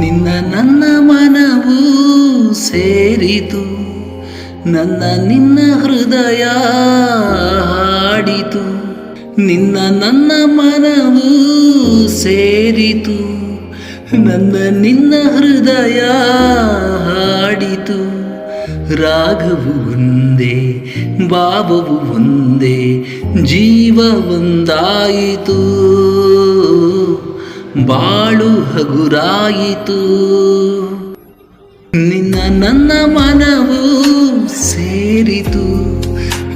ನಿನ್ನ ನನ್ನ ಮನವು ಸೇರಿತು, ನನ್ನ ನಿನ್ನ ಹೃದಯ ಹಾಡಿತು, ನಿನ್ನ ನನ್ನ ಮನವು ಸೇರಿತು, ನನ್ನ ನಿನ್ನ ಹೃದಯ ಹಾಡಿತು. ರಾಗವು ಒಂದೇ, ಭಾವವು ಒಂದೇ, ಜೀವ ಒಂದಾಯಿತು. ಬಾಳು ಹಗುರಾಯಿತು. ನಿನ್ನ ನನ್ನ ಮನವು ಸೇರಿತು.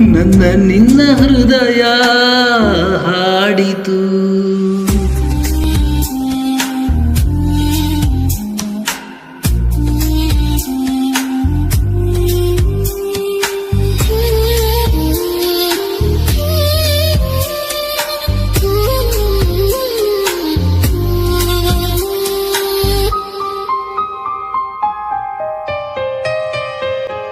ನನ್ನ ನಿನ್ನ ಹೃದಯ ಹಾಡಿತು.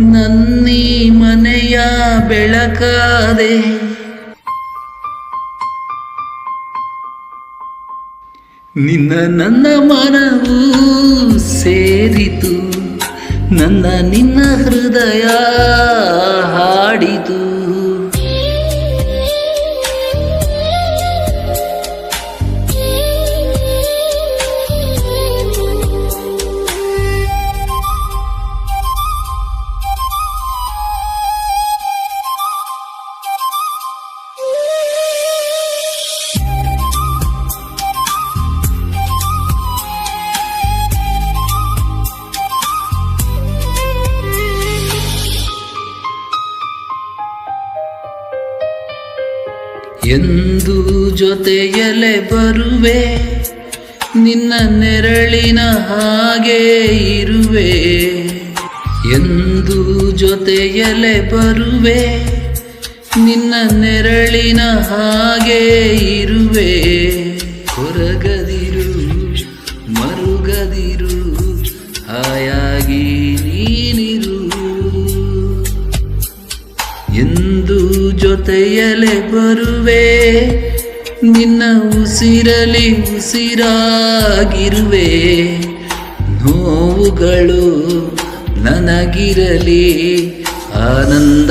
ನನ್ನೀ ಮನೆಯ ಬೆಳಕಾದೆ. ನಿನ್ನ ನನ್ನ ಮನವು ಸೇರಿತು ನನ್ನ ನಿನ್ನ ಹೃದಯ ಹಾಡಿತು. ಎಂದು ಜೊತೆಯಲೆ ಬರುವೆ, ನಿನ್ನ ನೆರಳಿನ ಹಾಗೆ ಇರುವೆ. ಎಂದು ಜೊತೆಯಲೆ ಬರುವೆ, ನಿನ್ನ ನೆರಳಿನ ಹಾಗೆ ಇರುವೆ. ಕೊರಗದಿರು ಜೊತೆಯಲೆ ಬರುವೆ. ನಿನ್ನ ಉಸಿರಲಿ ಉಸಿರಾಗಿರುವೆ. ನೋವುಗಳು ನನಗಿರಲಿ, ಆನಂದ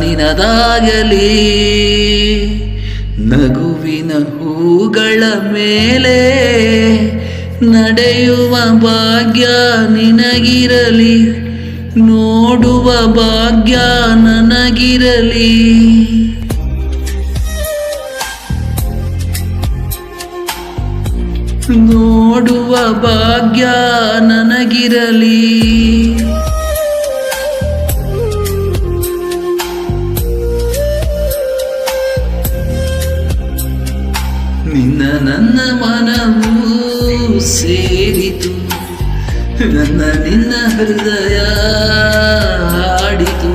ನಿನದಾಗಲಿ. ನಗುವಿನ ಹೂಗಳ ಮೇಲೆ ನಡೆಯುವ ಭಾಗ್ಯ ನಿನಗಿರಲಿ. ನೋಡುವ ಭಾಗ್ಯ ನನಗಿರಲಿ. ನೋಡುವ ಭಾಗ್ಯ ನನಗಿರಲಿ. ನಿನ್ನ ನನ್ನ ಮನವು ಸೇರಿತು. ನನ್ನ ನಿನ್ನ ಹೃದಯ ಆಡಿತು.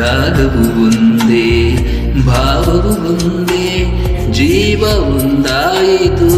ರಾಗವು ಒಂದೇ ಭಾವವು ಒಂದೇ ಜೀವ ಒಂದಾಯಿತು.